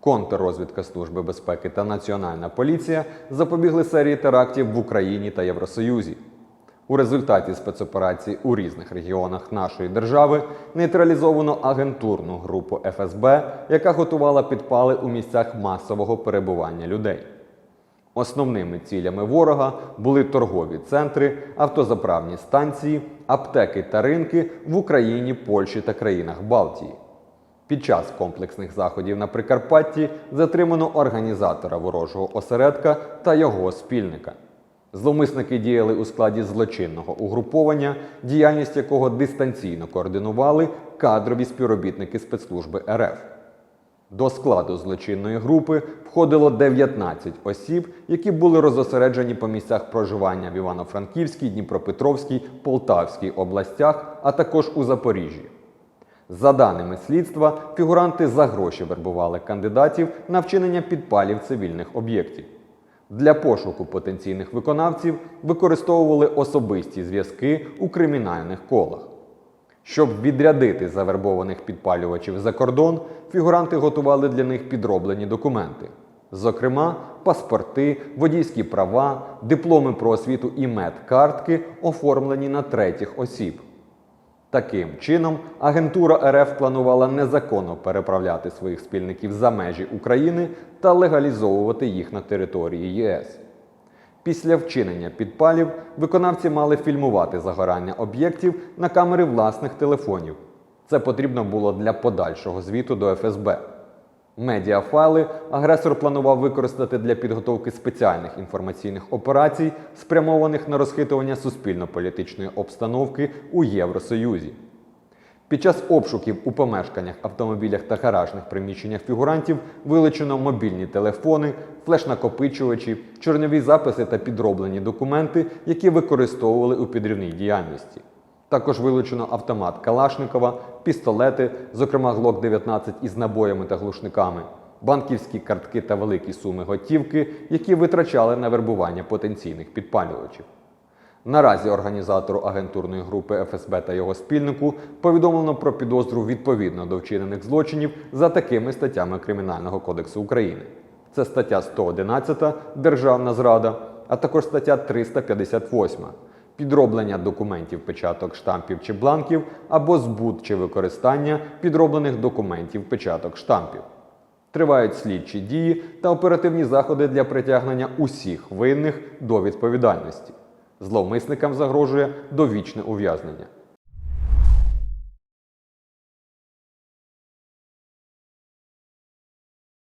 Контррозвідка Служби безпеки та Національна поліція запобігли серії терактів в Україні та Євросоюзі. У результаті спецоперації у різних регіонах нашої держави нейтралізовано агентурну групу ФСБ, яка готувала підпали у місцях масового перебування людей. Основними цілями ворога були торгові центри, автозаправні станції, аптеки та ринки в Україні, Польщі та країнах Балтії. Під час комплексних заходів на Прикарпатті затримано організатора ворожого осередка та його спільника. Зловмисники діяли у складі злочинного угруповання, діяльність якого дистанційно координували кадрові співробітники спецслужби РФ. До складу злочинної групи входило 19 осіб, які були розосереджені по місцях проживання в Івано-Франківській, Дніпропетровській, Полтавській областях, а також у Запоріжжі. За даними слідства, фігуранти за гроші вербували кандидатів на вчинення підпалів цивільних об'єктів. Для пошуку потенційних виконавців використовували особисті зв'язки у кримінальних колах. Щоб відрядити завербованих підпалювачів за кордон, фігуранти готували для них підроблені документи, зокрема, паспорти, водійські права, дипломи про освіту і медкартки, оформлені на третіх осіб. Таким чином, агентура РФ планувала незаконно переправляти своїх спільників за межі України та легалізовувати їх на території ЄС. Після вчинення підпалів виконавці мали фільмувати загорання об'єктів на камери власних телефонів. Це потрібно було для подальшого звіту до ФСБ. Медіафайли агресор планував використати для підготовки спеціальних інформаційних операцій, спрямованих на розхитування суспільно-політичної обстановки у Євросоюзі. Під час обшуків у помешканнях, автомобілях та гаражних приміщеннях фігурантів вилучено мобільні телефони, флеш-накопичувачі, чорнові записи та підроблені документи, які використовували у підривній діяльності. Також вилучено автомат Калашникова, пістолети, зокрема Глок 19 із набоями та глушниками, банківські картки та великі суми готівки, які витрачали на вербування потенційних підпалювачів. Наразі організатору агентурної групи ФСБ та його спільнику повідомлено про підозру відповідно до вчинених злочинів за такими статтями Кримінального кодексу України. Це стаття 111 Державна зрада, а також стаття 358 підроблення документів, печаток, штампів чи бланків або збут чи використання підроблених документів, печаток, штампів. Тривають слідчі дії та оперативні заходи для притягнення усіх винних до відповідальності. Зловмисникам загрожує довічне ув'язнення.